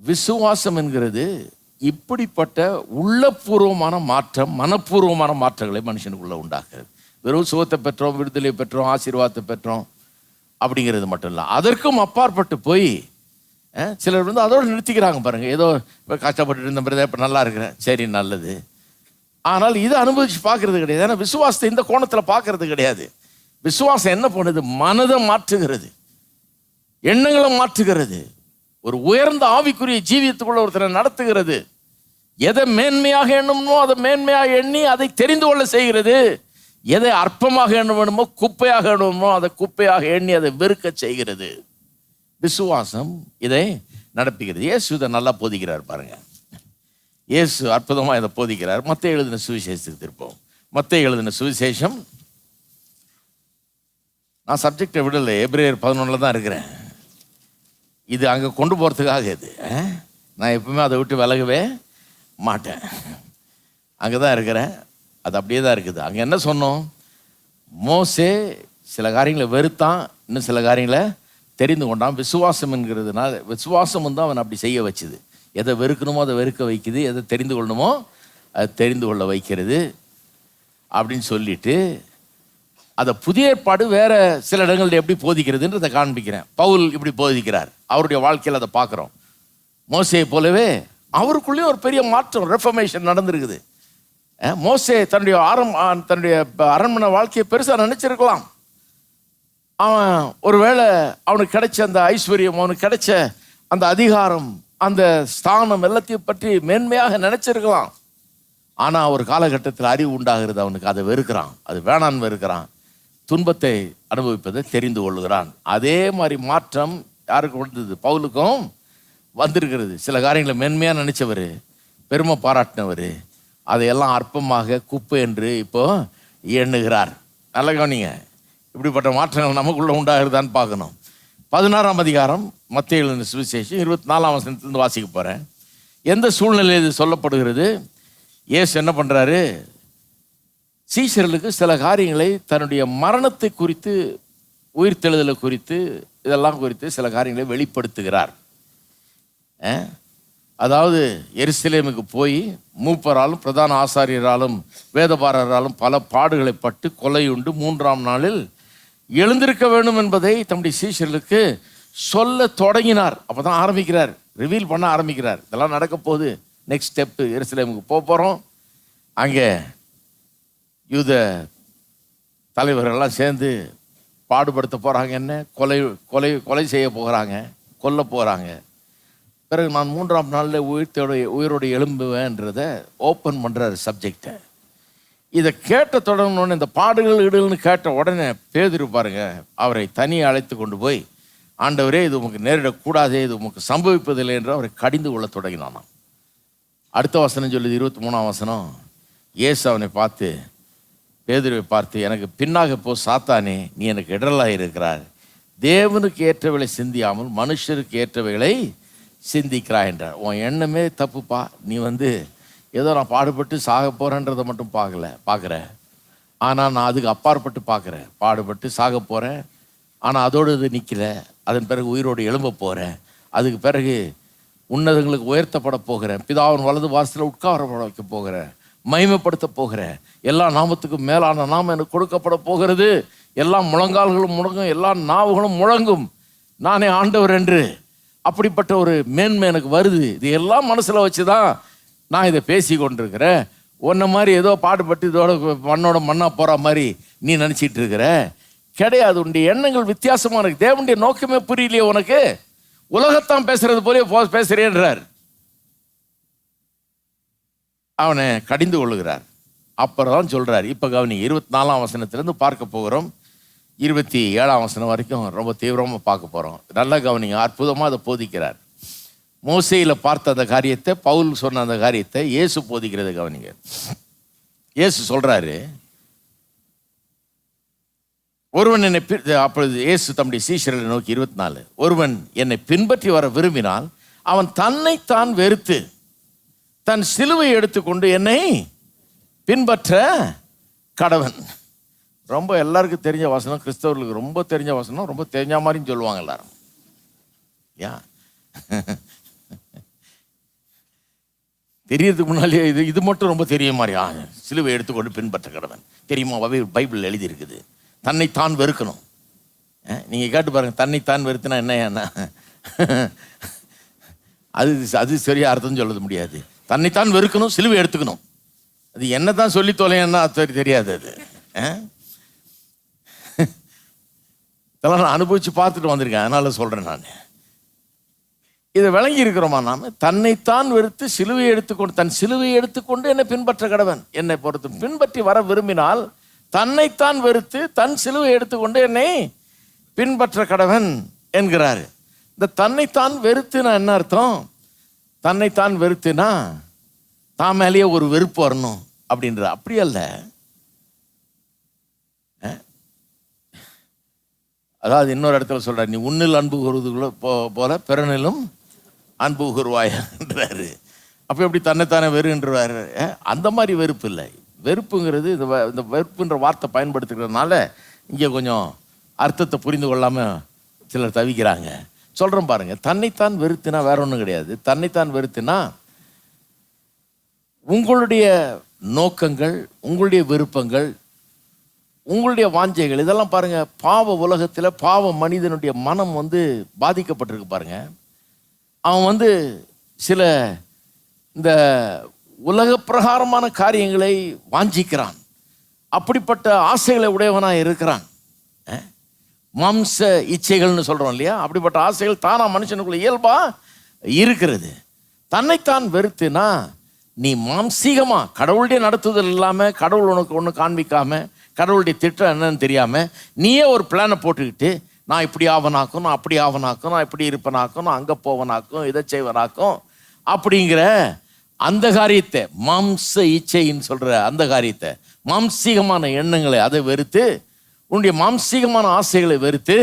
விசுவாசம் என்கிறது இப்படிப்பட்ட உள்ளபூர்வமான மாற்றம் மனப்பூர்வமான மாற்றங்களை மனுஷனுக்குள்ள உண்டாகிறது வெறும் சுகத்தை பெற்றோம் விடுதலை பெற்றோம் ஆசீர்வாதத்தை பெற்றோம் அப்படிங்கிறது மட்டும் இல்லை. அதற்கும் அப்பாற்பட்டு போய் சிலர் வந்து அதோடு நிறுத்திக்கிறாங்க பாருங்க. ஏதோ இப்போ கஷ்டப்பட்டு இருந்த மாதிரி இப்போ நல்லா இருக்கிறேன். சரி நல்லது. ஆனால் இதை அனுபவிச்சு பார்க்கறது கிடையாது. ஏன்னா விசுவாசத்தை இந்த கோணத்தில் பார்க்கறது கிடையாது. விசுவாசம் என்ன பண்ணுது மனதை மாற்றுகிறது. எண்ணங்களை மாற்றுகிறது. ஒரு உயர்ந்த ஆவிக்குரிய ஜீவியத்துக்குள்ள ஒருத்தரை நடத்துகிறது. எதை மேன்மையாக எண்ணணுமோ அதை மேன்மையாக எண்ணி அதை தெரிந்து கொள்ள செய்கிறது. எதை அற்பமாக எண்ண வேணுமோ குப்பையாக எண்ணணுமோ அதை குப்பையாக எண்ணி அதை வெறுக்க செய்கிறது. விசுவாசம் இதை நடப்புகிறது இயேசு இதை நல்லா போதிக்கிறார் பாருங்க. இயேசு அற்புதமாக இதை போதிக்கிறார். மற்ற எழுதின சுவிசேஷத்துக்கு திருப்போம். மற்ற எழுதின சுவிசேஷம். நான் சப்ஜெக்டை விடலை. எப்ரேயர் பதினொன்றில் தான் இருக்கிறேன். இது அங்கே கொண்டு போகிறதுக்காக இது. நான் எப்பவுமே அதை விட்டு விலகவே மாட்டேன். அங்கே தான் இருக்கிறேன். அது அப்படியே தான் இருக்குது. அங்கே என்ன சொன்னோம்? மோசே சில காரியங்களை வெறுத்தான். இன்னும் சில காரியங்களை தெரிந்து கொண்டான். விசுவாசம் என்கிறதுனால விசுவாசம் வந்து அவன் அப்படி செய்ய வச்சுது. எதை வெறுக்கணுமோ அதை வெறுக்க வைக்குது. எதை தெரிந்து கொள்ளணுமோ அதை தெரிந்து கொள்ள வைக்கிறது. அப்படின்னு சொல்லிட்டு அதை புதிய ஏற்பாடு வேற சில இடங்களில் எப்படி போதிக்கிறதுன்றதை காண்பிக்கிறேன். பவுல் இப்படி போதிக்கிறார். அவருடைய வாழ்க்கையில் அதை பார்க்குறோம் மோசையை போலவே அவருக்குள்ளேயும் ஒரு பெரிய மாற்றம் ரெஃபர்மேஷன் நடந்திருக்குது. மோசே தன்னுடைய ஆரம் தன்னுடைய அரண்மனை வாழ்க்கையை பெருசாக நினச்சிருக்கலாம். அவன் ஒருவேளை அவனுக்கு கிடைச்ச அந்த ஐஸ்வர்யம் அவனுக்கு கிடைச்ச அந்த அதிகாரம் அந்த ஸ்தானம் எல்லாத்தையும் பற்றி மேன்மையாக நினச்சிருக்கலாம். ஆனால் ஒரு காலகட்டத்தில் அறிவு உண்டாகிறது அவனுக்கு அதை வெறுக்கிறான். அது வேணான்னு வெறுக்கிறான். துன்பத்தை அனுபவிப்பதை தெரிந்து கொள்கிறான் அதே மாதிரி மாற்றம் யாருக்கு வந்தது பவுலுக்கும் வந்திருக்கிறது. சில காரியங்களை மென்மையாக நினச்சவர் பெருமை பாராட்டினவர் அதையெல்லாம் அற்பமாக குப்பை என்று இப்போது எண்ணுகிறார். நல்ல கவனிங்க. இப்படிப்பட்ட மாற்றங்கள் நமக்குள்ளே உண்டாகிறதான்னு பார்க்கணும். பதினாறாம் அதிகாரம் மத்திய சுவிசேஷம் இருபத்தி நாலாம் வசனத்துலேருந்து வாசிக்க போகிறேன் எந்த சூழ்நிலையில் இது சொல்லப்படுகிறது? ஏசு என்ன பண்ணுறாரு சீசர்களுக்கு சில காரியங்களை தன்னுடைய மரணத்தை குறித்து உயிர்த்தெழுதலை குறித்து இதெல்லாம் குறித்து சில காரியங்களை வெளிப்படுத்துகிறார். அதாவது எருசலேமுக்கு போய் மூப்பராலும் பிரதான ஆசாரியராலும் வேதபாரராலும் பல பாடுகளை பட்டு கொலையுண்டு மூன்றாம் நாளில் எழுந்திருக்க வேண்டும் என்பதை தம்முடைய சீஷர்களுக்கு சொல்ல தொடங்கினார். அப்பதான் ஆரம்பிக்கிறார். ரிவீல் பண்ண ஆரம்பிக்கிறார். இதெல்லாம் நடக்க போகுது. நெக்ஸ்ட் ஸ்டெப்பு எருசலேமுக்கு போக போகிறோம் அங்கே யூத தலைவர்கள்லாம் சேர்ந்து பாடுபடுத்த போகிறாங்க என்ன? கொலை கொலை கொலை செய்ய போகிறாங்க கொல்ல போகிறாங்க பிறகு நான் மூன்றாம் நாளில் உயிர்த்தோடைய உயிரோடு எழும்புவேன்றதை ஓப்பன் பண்ணுறாரு சப்ஜெக்டை இதை கேட்ட தொடங்கணுன்னு இந்த பாடுகள் இடுகள்னு கேட்ட உடனே பேதிரு பாருங்க அவரை தனியை அழைத்து கொண்டு போய் ஆண்டவரே இது உமக்கு நேரிடக்கூடாதே இது உமக்கு சம்பவிப்பதில்லை என்று அவரை கடிந்து கொள்ள தொடங்கினானாம். அடுத்த வசனம் சொல்லுது இருபத்தி மூணாம் வசனம். இயேசு அவனை பார்த்து பேதுருவை பார்த்து எனக்கு பின்னாக போ சாத்தானே நீ எனக்கு இடலாக இருக்கிறார் தேவனுக்கு ஏற்றவைகளை சிந்தியாமல் மனுஷருக்கு ஏற்றவைகளை சிந்திக்கிறாய் என்றார். உன் எண்ணமே தப்புப்பா. நீ வந்து ஏதோ நான் பாடுபட்டு சாக போகிறேன்றதை மட்டும் பார்க்கல பார்க்குற. ஆனால் நான் அதுக்கு அப்பாற்பட்டு பார்க்குறேன் பாடுபட்டு சாக போகிறேன் ஆனால் அதோடு இது நிற்கல அதன் பிறகு உயிரோடு எழும்ப போகிறேன் அதுக்கு பிறகு உன்னதங்களுக்கு உயர்த்தப்பட போகிறேன். பிதாவின் வலது வாசத்தில் உட்காரப்பட வைக்க போகிறேன். மகிமைப்படுத்த போகிறேன் எல்லா நாமத்துக்கும் மேலான நாமம் எனக்கு கொடுக்கப்பட போகிறது. எல்லா முழங்கால்களும் முழங்கும் எல்லா நாவுகளும் முழங்கும். நானே ஆண்டவர் என்று அப்படிப்பட்ட ஒரு மேன்மை எனக்கு வருது. இது எல்லாம் மனசில் வச்சு தான் நான் இதை பேசி கொண்டிருக்கிறேன். உன்ன மாதிரி ஏதோ பாடுபட்டு இதோட மண்ணோட மண்ணாக போகிற மாதிரி நீ நினச்சிட்டு இருக்கிற. கிடையாது உன்னுடைய எண்ணங்கள் வித்தியாசமாக இருக்கு. தேவனுடைய நோக்கமே புரியலையே உனக்கு? உலகத்தான் பேசுறது போலே போ- பேசுறேன்றார். அவனை கடிந்து கொள்ளுகிறார். அப்புறம் தான் சொல்கிறார் இப்போ கவனி இருபத்தி நாலாம் வசனத்திலேருந்து பார்க்க போகிறோம். இருபத்தி ஏழாம் வசனம் வரைக்கும் ரொம்ப தீவிரமாக பார்க்க போகிறோம் நல்லா கவனிங்க அற்புதமாக அதை போதிக்கிறார். மோசையில் பார்த்த அந்த காரியத்தை பவுல் சொன்ன அந்த காரியத்தை இயேசு போதிக்கிறது கவனிங்க. இயேசு சொல்கிறாரு ஒருவன் என்னை அப்பொழுது இயேசு தம்முடைய சீஷர்களை நோக்கி இருபத்தி நாலு ஒருவன் என்னை பின்பற்றி வர விரும்பினால் அவன் தன்னைத்தான் வெறுத்து தன் சிலுவை எடுத்துக்கொண்டு என்னை பின்பற்ற கடவன். ரொம்ப எல்லாருக்கும் தெரிஞ்ச வசனம் கிறிஸ்தவர்களுக்கு ரொம்ப தெரிஞ்ச வசனம் ரொம்ப தெரிஞ்ச மாதிரியும் சொல்லுவாங்க எல்லாரும். யா? தெரியறதுக்கு முன்னாலே இது இது மட்டும் ரொம்ப தெரிய மாதிரி. ஆ சிலுவை எடுத்துக்கொண்டு பின்பற்ற கடவன். தெரியுமா? பைபிள் எழுதியிருக்குது. தன்னை தன்னைத்தான் வெறுக்கணும். நீங்கள் கேட்டு கேட்டு தன்னை தன்னைத்தான் வெறுத்துனா என்ன ஏன்னா அது அது சரியாக அர்த்தம் சொல்ல முடியாது. தன்னைத்தான் வெறுக்கணும் சிலுவை எடுத்துக்கணும். அது என்னதான் சொல்லி தொலைன்னா தெரியாது அது. இதெல்லாம் நான் அனுபவிச்சு பார்த்துட்டு வந்திருக்கேன் அதனால சொல்றேன் நான். இதை விளங்கி இருக்கிறோமா நாம்? தன்னைத்தான் வெறுத்து சிலுவையை எடுத்துக்கொண்டு தன் சிலுவையை எடுத்துக்கொண்டு என்னை பின்பற்ற கடவன். என்னை பொறுத்து பின்பற்றி வர விரும்பினால் தன்னைத்தான் வெறுத்து தன் சிலுவை எடுத்துக்கொண்டு என்னை பின்பற்ற கடவன் என்கிறாரு. இந்த தன்னைத்தான் வெறுத்துனா என்ன அர்த்தம்? தன்னைத்தான் வெறுத்துனா தான் மேலேயே ஒரு வெறுப்பு வரணும் அப்படின்ற. அப்படி அல்ல. அதாவது இன்னொரு இடத்துல சொல்கிறார் நீ உன்னில் அன்பு கூறுவது போ- போல பிறனிலும் அன்பு கூறுவாயன்றாரு. அப்போ எப்படி தன்னைத்தானே வெறுன்றாரு அந்த மாதிரி வெறுப்பு இல்லை. வெறுப்புங்கிறது இந்த வ- இந்த வெறுப்புன்ற வார்த்தை பயன்படுத்துகிறதுனால இங்கே கொஞ்சம் அர்த்தத்தை புரிந்து கொள்ளாமல் சிலர் தவிக்கிறாங்க. சொல்கிறோம் பாருங்க. தன்னைத்தான் வெறுத்தினா வேற ஒன்றும் கிடையாது. தன்னைத்தான் வெறுத்தினா உங்களுடைய நோக்கங்கள் உங்களுடைய விருப்பங்கள் உங்களுடைய வாஞ்சைகள் இதெல்லாம் பாருங்க. பாவ உலகத்தில் பாவ மனிதனுடைய மனம் வந்து பாதிக்கப்பட்டிருக்கு பாருங்க. அவன் வந்து சில இந்த உலக பிரகாரமான காரியங்களை வாஞ்சிக்கிறான். அப்படிப்பட்ட ஆசைகளை உடையவனாக இருக்கிறான். மாம்ச இச்சைகள்னு சொல்கிறோம் இல்லையா? அப்படிப்பட்ட ஆசைகள் தானா மனுஷனுக்குள்ள இயல்பா இருக்கிறது. தன்னைத்தான் வெறுத்துனா நீ மாம்சீகமாக கடவுளுடைய நடத்துதல் இல்லாமல் கடவுள் உனக்கு ஒன்று காண்பிக்காம கடவுளுடைய திட்டம் என்னன்னு தெரியாமல் நீயே ஒரு பிளானை போட்டுக்கிட்டு நான் இப்படி ஆவனாக்கும் நான் அப்படி ஆவனாக்கும் நான் இப்படி இருப்பனாக்கும் நான் அங்கே போவனாக்கும் இதை செய்வனாக்கும் அப்படிங்கிற அந்த காரியத்தை மாம்ச இச்சைன்னு சொல்கிற அந்த காரியத்தை மாம்சீகமான எண்ணங்களை அதை வெறுத்து உன்னுடைய மாம்சீகமான ஆசைகளை வெறுத்து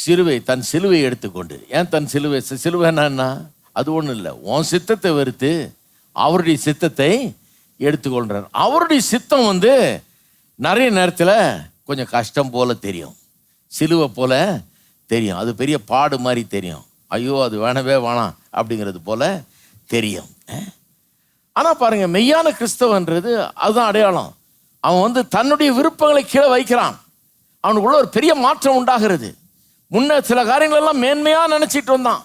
சிலுவை தன் சிலுவை எடுத்துக்கொண்டு. ஏன் தன் சிலுவை? சிலுவை என்னன்னா அது ஒன்றும் இல்லை. உன் சித்தத்தை வெறுத்து அவருடைய சித்தத்தை எடுத்துக்கொள்கிறார் அவருடைய சித்தம் வந்து நிறைய நேரத்தில் கொஞ்சம் கஷ்டம் போல் தெரியும். சிலுவை போல் தெரியும். அது பெரிய பாடு மாதிரி தெரியும். ஐயோ அது வேணவே வேணாம் அப்படிங்கிறது போல் தெரியும். ஆனால் பாருங்கள் மெய்யான கிறிஸ்தவன்றது அதுதான் அடையாளம். அவன் வந்து தன்னுடைய விருப்பங்களை கீழே வைக்கிறான். அவனுக்குள்ள ஒரு பெரிய மாற்றம் உண்டாகிறது. முன்ன சில காரியங்கள் எல்லாம் நினச்சிட்டு நினைச்சிட்டு வந்தான்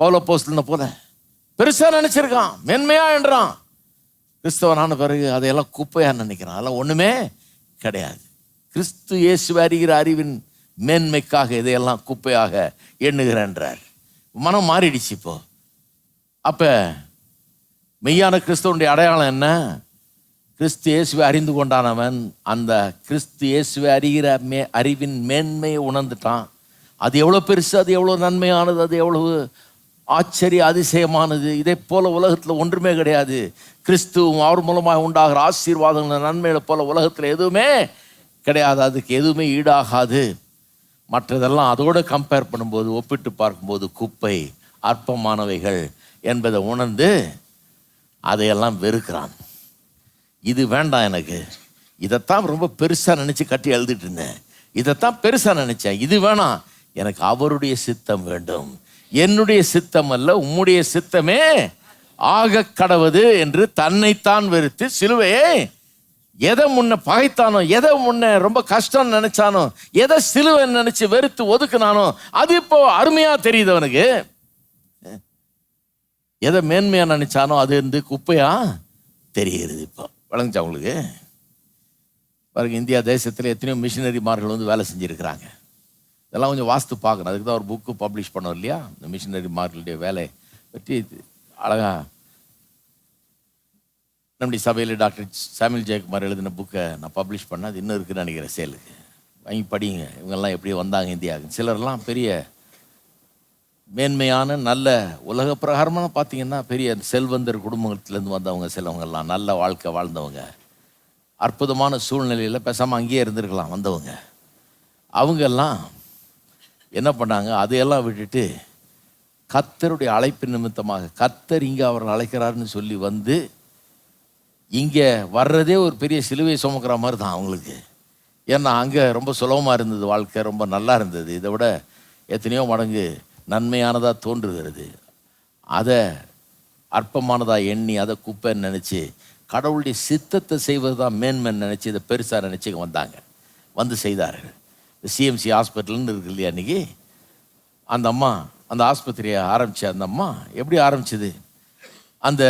பவுல போஸ்ட்ல போல பெருசாக நினைச்சிருக்கான். மேன்மையாக என்றான். கிறிஸ்தவனான பிறகு அதையெல்லாம் குப்பையாக நினைக்கிறான். அதெல்லாம் ஒன்றுமே கிடையாது. கிறிஸ்து இயேசு அறிகிற அறிவின் மேன்மைக்காக இதையெல்லாம் குப்பையாக எண்ணுகிறேன்றார் மனம் மாறிடுச்சு இப்போ. அப்ப மெய்யான கிறிஸ்துவனுடைய அடையாளம் என்ன? கிறிஸ்து இயேசுவை அறிந்து கொண்டானவன் அந்த கிறிஸ்து இயேசுவை அறிகிற மே அறிவின் மேன்மையை உணர்ந்துட்டான். அது எவ்வளோ பெருசு அது எவ்வளோ நன்மையானது அது எவ்வளவு ஆச்சரிய அதிசயமானது. இதை போல் உலகத்தில் ஒன்றுமே கிடையாது. கிறிஸ்துவும் அவர் மூலமாக உண்டாகிற ஆசீர்வாதங்கள் நன்மைகளை போல உலகத்தில் எதுவுமே கிடையாது. அதுக்கு எதுவுமே ஈடாகாது. மற்றதெல்லாம் அதோடு கம்பேர் பண்ணும்போது ஒப்பிட்டு பார்க்கும்போது குப்பை அற்பமானவைகள் என்பதை உணர்ந்து அதையெல்லாம் வெறுக்கிறான். இது வேண்டாம் எனக்கு. இதைத்தான் ரொம்ப பெருசாக நினச்சி கட்டி எழுதிட்டு இருந்தேன். இதைத்தான் பெருசாக நினச்சேன். இது வேணாம். எனக்கு அவருடைய சித்தம் வேண்டும். என்னுடைய சித்தம் அல்ல உம்முடைய சித்தமே. ஆக கடவது என்று தன்னைத்தான் வெறுத்து சிலுவையே எதை முன்ன பகைத்தானோ எதை முன்ன ரொம்ப கஷ்டம் நினைச்சானோ எதை சிலுவை நினைச்சு வெறுத்து ஒதுக்குனானோ அது இப்போ அருமையா தெரியுது அவனுக்கு. எதை மேன்மையா நினைச்சானோ அது வந்து குப்பையா தெரிகிறது இப்போ. வழங்குச்சா அவங்களுக்கு பாருங்க இந்தியா தேசத்தில் எத்தனையோ மிஷினரிமார்கள் வந்து வேலை செஞ்சுருக்கிறாங்க. இதெல்லாம் கொஞ்சம் வாஸ்து பார்க்கணும். அதுக்கு தான் ஒரு புக்கு பப்ளிஷ் பண்ணோம் இல்லையா? இந்த மிஷினரிமார்களுடைய வேலை பற்றி அழகாக நம்முடைய சபையில் டாக்டர் சாமியல் ஜெயக்குமார் எழுதின புக்கை நான் பப்ளிஷ் பண்ணேன். அது இன்னும் இருக்குதுன்னு நினைக்கிறேன் சேலுக்கு. வாங்கி படிங்க. இவங்கெல்லாம் எப்படி வந்தாங்க இந்தியாவுக்கு. சிலர்லாம் பெரிய மேன்மையான நல்ல உலக பிரகாரமான பார்த்தீங்கன்னா பெரிய செல்வந்தர் குடும்பத்திலேருந்து வந்தவங்க சிலவங்கெல்லாம் நல்ல வாழ்க்கை வாழ்ந்தவங்க. அற்புதமான சூழ்நிலையில் பேசாமல் அங்கேயே இருந்திருக்கலாம் வந்தவங்க. அவங்கெல்லாம் என்ன பண்ணாங்க? அதையெல்லாம் விட்டுட்டு கத்தருடைய அழைப்பு நிமித்தமாக கத்தர் இங்கே அவர்கள் அழைக்கிறாருன்னு சொல்லி வந்து இங்கே வர்றதே ஒரு பெரிய சிலுவை சுமக்கிற மாதிரி தான் அவங்களுக்கு. ஏன்னா அங்கே ரொம்ப சுலபமாக இருந்தது வாழ்க்கை ரொம்ப நல்லா இருந்தது. இதை விட எத்தனையோ மடங்கு நன்மையானதாக தோன்றுகிறது. அதை அற்பமானதாக எண்ணி அதை குப்பைன்னு நினச்சி கடவுளுடைய சித்தத்தை செய்வது தான் மேன்மைன்னு நினச்சி இதை பெருசாக நினச்சி வந்தாங்க. வந்து செய்தார்கள். சிஎம்சி ஹாஸ்பிட்டல்னு இருக்கு இல்லையா அன்றைக்கி அந்த அம்மா அந்த ஆஸ்பத்திரியை ஆரம்பித்த அந்த அம்மா எப்படி ஆரம்பிச்சது? அந்த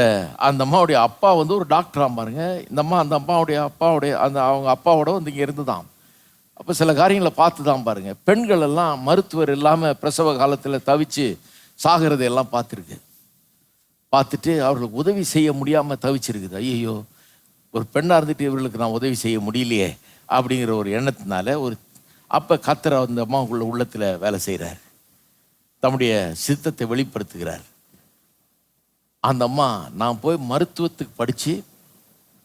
அந்த அம்மாவுடைய அப்பா வந்து ஒரு டாக்டராக பாருங்க. இந்த அம்மா அந்த அம்மாவுடைய அப்பாவுடைய அந்த அவங்க அப்பாவோட வந்து இங்கே இருந்து தான் அப்போ சில காரியங்களை பார்த்து தான் பாருங்கள் பெண்கள் எல்லாம் மருத்துவர் இல்லாமல் பிரசவ காலத்தில் தவிச்சு சாகிறதையெல்லாம் பார்த்துருக்கு. பார்த்துட்டு அவர்களுக்கு உதவி செய்ய முடியாமல் தவிச்சிருக்குது. ஐயோ ஒரு பெண்ணாக இருந்துட்டு இவர்களுக்கு நான் உதவி செய்ய முடியலையே அப்படிங்கிற ஒரு எண்ணத்தினால ஒரு அப்போ கத்திர அந்த அம்மாவுக்குள்ள உள்ளத்தில் வேலை செய்கிறார் தம்முடைய சித்தத்தை வெளிப்படுத்துகிறார். அந்த அம்மா நான் போய் மருத்துவத்துக்கு படித்து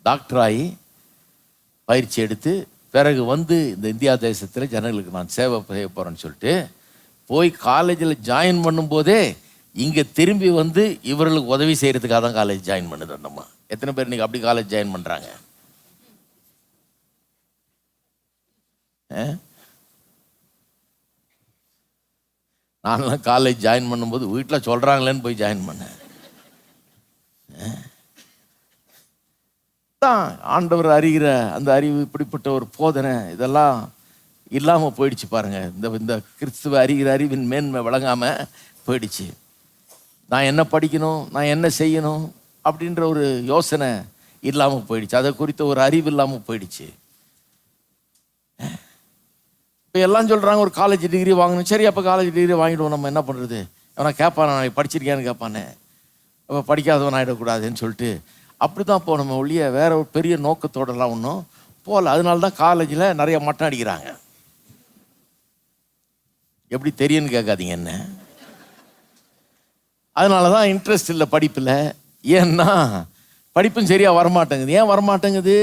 டாக்டர் ஆகி பயிற்சி எடுத்து பிறகு வந்து இந்த இந்தியா தேசத்தில் ஜனங்களுக்கு நான் சேவை செய்ய போகிறேன்னு சொல்லிட்டு போய் காலேஜில் ஜாயின் பண்ணும்போதே இங்கே திரும்பி வந்து இவர்களுக்கு உதவி செய்கிறதுக்காக தான் காலேஜ் ஜாயின் பண்ணுது அந்தம்மா எத்தனை பேர் இன்னைக்கு அப்படி காலேஜ் ஜாயின் பண்ணுறாங்க நான்லாம் காலேஜ் ஜாயின் பண்ணும்போது வீட்டில் சொல்கிறாங்களேன்னு போய் ஜாயின் பண்ணேன். தான் ஆண்டவர் அறிகிற அந்த அறிவு இப்படிப்பட்ட ஒரு போதனை இதெல்லாம் இல்லாமல் போயிடுச்சு பாருங்கள் இந்த இந்த கிறிஸ்துவ அறிகிற அறிவின் மேன்மை வழங்காமல் போயிடுச்சு. நான் என்ன படிக்கணும் நான் என்ன செய்யணும் அப்படின்ற ஒரு யோசனை இல்லாமல் போயிடுச்சு. அதை குறித்த ஒரு அறிவு இல்லாமல் போயிடுச்சு. இப்போ எல்லாம் சொல்கிறாங்க ஒரு காலேஜ் டிகிரி வாங்கணும். சரி அப்போ காலேஜ் டிகிரி வாங்கிடுவோம். நம்ம என்ன பண்ணுறது அவனை கேட்பான் நான் படிச்சிருக்கியான்னு கேட்பானே அப்போ படிக்காதவன் ஆகிடக்கூடாதுன்னு சொல்லிட்டு அப்படி தான் போகணும் ஒழிய வேற ஒரு பெரிய நோக்கத்தோடலாம் ஒன்றும் போகல அதனால தான் காலேஜில் நிறைய மட்டம் அடிக்கிறாங்க. எப்படி தெரியும்னு கேட்காதீங்க என்ன? அதனால தான் இன்ட்ரெஸ்ட் இல்லை படிப்பில். ஏன்னா படிப்பும் சரியாக வரமாட்டேங்குது. ஏன் வரமாட்டேங்குது?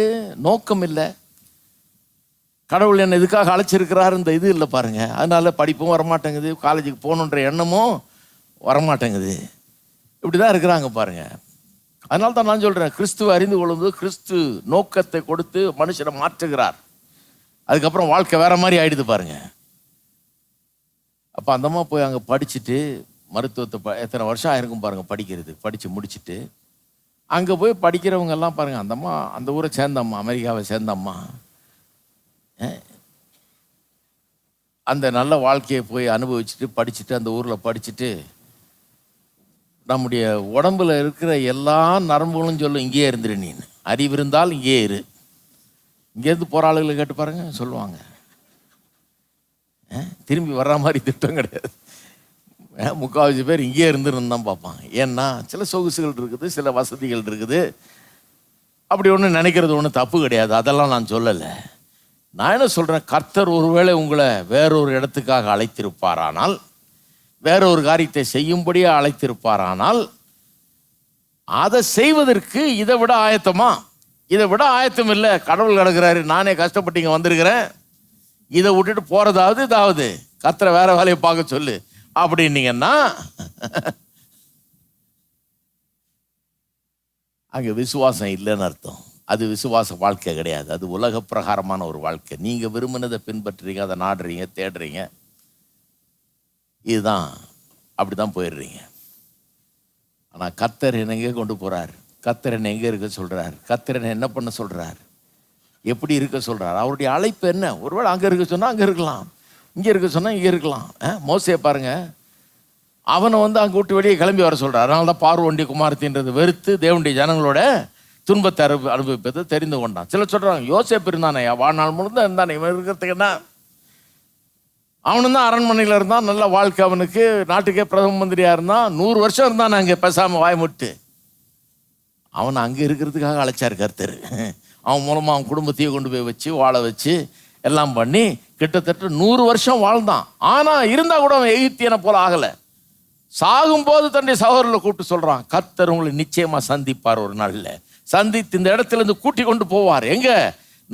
நோக்கம் இல்லை. கடவுள் என்னை இதுக்காக அழைச்சிருக்கிறாரு இந்த இது இல்லை பாருங்கள் அதனால படிப்பும் வரமாட்டேங்குது. காலேஜுக்கு போகணுன்ற எண்ணமும் வரமாட்டேங்குது. இப்படி தான் இருக்கிறாங்க பாருங்கள் அதனால தான் நான் சொல்கிறேன் கிறிஸ்துவ அறிந்து கொள்வது கிறிஸ்து நோக்கத்தை கொடுத்து மனுஷனை மாற்றுகிறார். அதுக்கப்புறம் வாழ்க்கை வேற மாதிரி ஆயிடுது பாருங்க. அப்போ அந்தம்மா போய் அங்கே படிச்சுட்டு மருத்துவத்தை ப எத்தனை வருஷம் ஆயிருக்கும் பாருங்க படிக்கிறது படித்து முடிச்சுட்டு. அங்கே போய் படிக்கிறவங்க எல்லாம் பாருங்கள் அந்த அம்மா அந்த ஊரை சேர்ந்தம்மா அமெரிக்காவை சேர்ந்தம்மா அந்த நல்ல வாழ்க்கையை போய் அனுபவிச்சுட்டு படிச்சுட்டு அந்த ஊரில் படிச்சுட்டு நம்முடைய உடம்புல இருக்கிற எல்லா நரம்புகளும் சொல்லும் இங்கேயே இருந்துரு நீ. அறிவு இருந்தால் இங்கேயே இரு. இங்கேருந்து போகிற ஆளுகளை கேட்டு பாருங்க சொல்லுவாங்க. திரும்பி வர்ற மாதிரி திட்டம் கிடையாது. அஹ், பேர் இங்கேயே இருந்துருந்து தான் பார்ப்பாங்க. ஏன்னா சில சொகுசுகள் இருக்குது சில வசதிகள் இருக்குது. அப்படி ஒன்றும் நினைக்கிறது ஒன்றும் தப்பு கிடையாது. அதெல்லாம் நான் சொல்லலை. நான் என்ன சொல்கிறேன் கர்த்தர் ஒருவேளை உங்களை வேறொரு இடத்துக்காக அழைத்திருப்பாரானால் வேற ஒரு காரியத்தை செய்யும்படியே அழைத்திருப்பாரானால் அதை செய்வதற்கு இதை விட ஆயத்தமா? இதை விட ஆயத்தம் இல்லை. கடவுள் கிடக்குறாரு. நானே கஷ்டப்பட்டு இங்கே வந்திருக்கிறேன். இதை விட்டுட்டு போகிறதாவது இதாவது. கர்த்தரை வேற வேலையை பார்க்க சொல்லு. அப்படின்னீங்கன்னா அங்கே விசுவாசம் இல்லைன்னு அர்த்தம். அது விசுவாச வாழ்க்கை கிடையாது. அது உலக பிரகாரமான ஒரு வாழ்க்கை. நீங்கள் விரும்பினதை பின்பற்றுறீங்க அதை நாடுறீங்க தேடுறீங்க. இதுதான். அப்படி தான் போயிடுறீங்க. ஆனால் கத்தர் என்னை எங்கே கொண்டு போகிறார் கத்தர் என்னை எங்கே இருக்க சொல்கிறார் கத்தர் என்னை என்ன பண்ண சொல்கிறார் எப்படி இருக்க சொல்கிறார் அவருடைய அழைப்பு என்ன? ஒருவேளை அங்கே இருக்க சொன்னால் அங்கே இருக்கலாம். இங்கே இருக்க சொன்னால் இங்கே இருக்கலாம். மோசையை பாருங்கள் அவனை வந்து அங்கே விட்டு வெளியே கிளம்பி வர சொல்கிறார் அதனால தான் பார்வண்டி குமாரத்தின்றது வெறுத்து தேவனுடைய ஜனங்களோட துன்பத்தை அனுபவிப்பதை தெரிந்து கொண்டான். சில சொல்கிறாங்க யோசேப் இருந்தானே வாழ்நாள் முழுந்த இருந்தானே இவன் இருக்கிறதுக்கு என்ன அவனும் தான் அரண்மனையில் இருந்தான். நல்ல வாழ்க்கை அவனுக்கு. நாட்டுக்கே பிரதம மந்திரியாக இருந்தான் நூறு வருஷம் இருந்தான் அங்கே பேசாமல் வாய் அவனை அவன் அங்கே இருக்கிறதுக்காக அழைச்சார் கருத்தர். அவன் மூலமாக அவன் குடும்பத்தையே கொண்டு போய் வச்சு வாழ வச்சு எல்லாம் பண்ணி கிட்டத்தட்ட நூறு வருஷம் வாழ்ந்தான். ஆனால் இருந்தால் கூட அவன் எகிப்தியனை போல ஆகலை. சாகும்போது தன்னுடைய சகோதரில் கூப்பிட்டு சொல்கிறான் கர்த்தர் உங்களை நிச்சயமாக சந்திப்பார் ஒரு நாளில். சந்தித்து இந்த இடத்துல இருந்து கூட்டி கொண்டு போவார். எங்கே?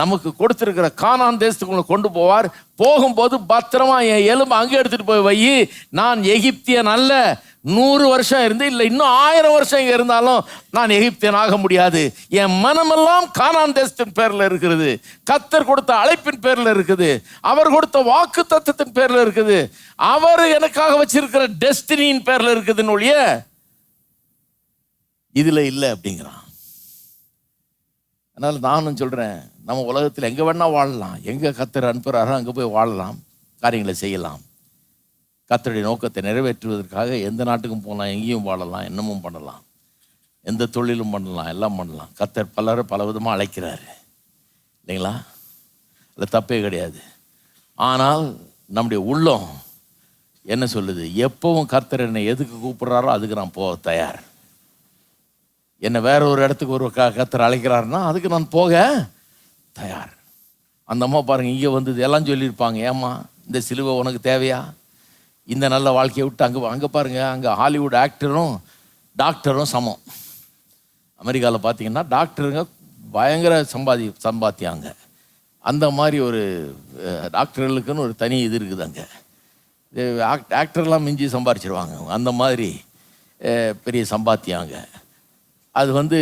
நமக்கு கொடுத்துருக்கிற கானான் தேசத்துக்குள்ள கொண்டு போவார். போகும்போது பத்திரமா என் எலும்பு அங்கே எடுத்துட்டு போய் வை. நான் எகிப்தியன் அல்ல. நூறு வருஷம் இருந்து இல்லை இன்னும் ஆயிரம் வருஷம் இங்கே இருந்தாலும் நான் எகிப்தியன் ஆக முடியாது. என் மனமெல்லாம் கானான் தேசத்தின் பேரில் இருக்கிறது கத்தர் கொடுத்த அழைப்பின் பேரில் இருக்குது. அவர் கொடுத்த வாக்கு தத்துவத்தின் பேரில் இருக்குது. அவர் எனக்காக வச்சிருக்கிற டெஸ்டினியின் பேரில் இருக்குதுன்னு ஒழிய இதில் இல்லை அப்படிங்கிறான். அதனால் நானும் சொல்கிறேன் நம்ம உலகத்தில் எங்கே வேணால் வாழலாம். எங்கே கத்தர் அனுப்புகிறாரோ அங்கே போய் வாழலாம். காரியங்களை செய்யலாம். கத்தருடைய நோக்கத்தை நிறைவேற்றுவதற்காக எந்த நாட்டுக்கும் போகலாம் எங்கேயும் வாழலாம் என்னமும் பண்ணலாம். எந்த தொழிலும் பண்ணலாம் எல்லாம் பண்ணலாம். கத்தர் பலரை பல விதமாக அழைக்கிறாரு. இல்லைங்களா? அதில் தப்பே கிடையாது. ஆனால் நம்முடைய உள்ளம் என்ன சொல்லுது? எப்பவும் கர்த்தர் என்னை எதுக்கு கூப்பிடுறாரோ அதுக்கு நான் போக தயார். என்னை வேற ஒரு இடத்துக்கு ஒரு க கத்தர் அழைக்கிறாருன்னா அதுக்கு நான் போக தயார். அந்த அம்மா பாருங்கள் இங்கே வந்தது எல்லாம் சொல்லியிருப்பாங்க. ஏம்மா இந்த சிலுவை உனக்கு தேவையா? இந்த நல்ல வாழ்க்கையை விட்டு அங்கே அங்கே பாருங்கள் அங்கே ஹாலிவுட் ஆக்டரும் டாக்டரும் சமம். அமெரிக்காவில் பார்த்தீங்கன்னா டாக்டருங்க பயங்கர சம்பாதி சம்பாத்தியாங்க. அந்த மாதிரி ஒரு டாக்டர்களுக்குன்னு ஒரு தனி இது இருக்குது அங்கே. ஆக்டர்லாம் மிஞ்சி சம்பாரிச்சிருவாங்க. அந்த மாதிரி பெரிய சம்பாத்தியாங்க. அது வந்து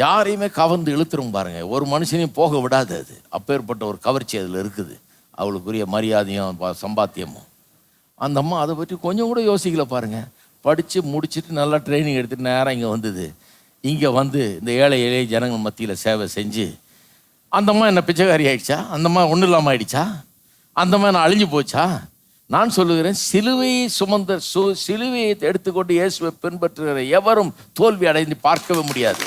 யாரையுமே கவர்ந்து இழுத்துரும் பாருங்க. ஒரு மனுஷனையும் போக விடாது அது. அப்பேற்பட்ட ஒரு கவர்ச்சி அதில் இருக்குது. அவளுக்குரிய மரியாதையும் சம்பாத்தியமும். அந்த அம்மா அதை பற்றி கொஞ்சம் கூட யோசிக்கல பாருங்கள் படித்து முடிச்சுட்டு நல்லா ட்ரைனிங் எடுத்துகிட்டு நேரம் இங்கே வந்தது. இங்கே வந்து இந்த ஏழை எளிய ஜனங்கள் மத்தியில் சேவை செஞ்சு அந்த அம்மா என்ன பிச்சைக்காரி ஆயிடுச்சா? அந்தம்மா ஒன்றும் இல்லாமல் ஆயிடுச்சா? அந்தம்மா நான் அழிஞ்சு போச்சா? நான் சொல்லுகிறேன் சிலுவையை சுமந்த சு சிலுவையை எடுத்துக்கொண்டு இயேசுவை பின்பற்றுகிற எவரும் தோல்வி அடைந்து பார்க்கவே முடியாது.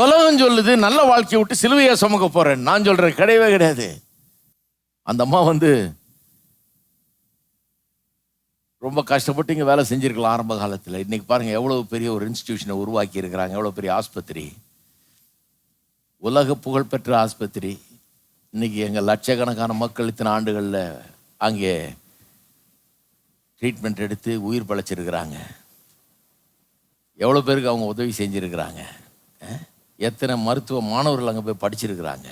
உலகம் சொல்லுது நல்ல வாழ்க்கையை விட்டு சிலுவையை சுமக்க போறேன். நான் சொல்றேன் கிடையவே கிடையாது. அந்த அம்மா வந்து ரொம்ப கஷ்டப்பட்டு இங்கே வேலை செஞ்சிருக்கலாம் ஆரம்ப காலத்தில். இன்னைக்கு பாருங்கள் எவ்வளோ பெரிய ஒரு இன்ஸ்டிடியூஷனை உருவாக்கி இருக்கிறாங்க எவ்வளோ பெரிய ஆஸ்பத்திரி. உலக புகழ்பெற்ற ஆஸ்பத்திரி. இன்றைக்கி எங்கள் லட்சக்கணக்கான மக்கள் இத்தனை ஆண்டுகளில் அங்கே ட்ரீட்மெண்ட் எடுத்து உயிர் பழைச்சிருக்கிறாங்க. எவ்வளோ பேருக்கு அவங்க உதவி செஞ்சுருக்கிறாங்க. எத்தனை மருத்துவ மாணவர்கள் அங்கே போய் படிச்சிருக்கிறாங்க.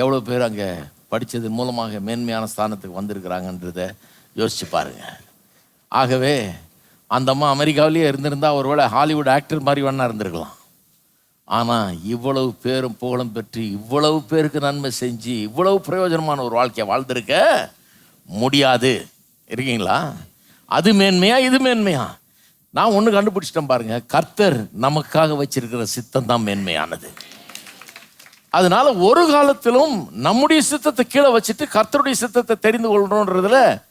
எவ்வளோ பேர் அங்கே படித்ததன் மூலமாக மேன்மையான ஸ்தானத்துக்கு வந்திருக்கிறாங்கன்றத யோசிச்சு பாருங்க. ஆகவே அந்த அம்மா அமெரிக்காவிலேயே இருந்திருந்தால் ஒருவேளை ஹாலிவுட் ஆக்டர் மாதிரி வேணா இருந்திருக்கலாம். ஆனால் இவ்வளவு பேரும் புகழும் பெற்று இவ்வளவு பேருக்கு நன்மை செஞ்சு இவ்வளவு பிரயோஜனமான ஒரு வாழ்க்கையை வாழ்ந்திருக்க முடியாது. இருக்கீங்களா? அது மேன்மையா இது மேன்மையா? நான் ஒன்று கண்டுபிடிச்சிட்டேன் பாருங்க. கர்த்தர் நமக்காக வச்சிருக்கிற சித்தம் தான் மேன்மையானது. அதனால ஒரு காலத்திலும் நம்முடைய சித்தத்தை கீழே வச்சுட்டு கர்த்தருடைய சித்தத்தை தெரிந்து கொள்றோன்றதுல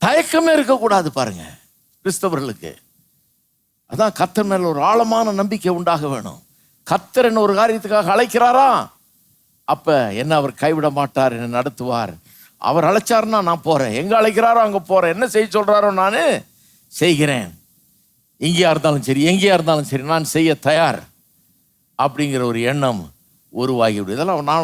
தயக்கமே இருக்கக்கூடாது பாருங்க கிறிஸ்தவர்களுக்கு. அதான் கத்தர் மேல ஒரு ஆழமான நம்பிக்கை உண்டாக வேணும். கத்தர் என்ன ஒரு காரியத்துக்காக அழைக்கிறாரா? அப்ப என்ன அவர் கைவிட மாட்டார் என்ன நடத்துவார்? அவர் அழைச்சாருன்னா நான் போறேன். எங்க அழைக்கிறாரோ அங்க போறேன். என்ன செய்ய சொல்றாரோ நான்? செய்கிறேன். எங்கேயா இருந்தாலும் சரி எங்கேயா இருந்தாலும் சரி நான் செய்ய தயார். அப்படிங்கிற ஒரு எண்ணம் உருவாகிவிடும் இதெல்லாம் நான்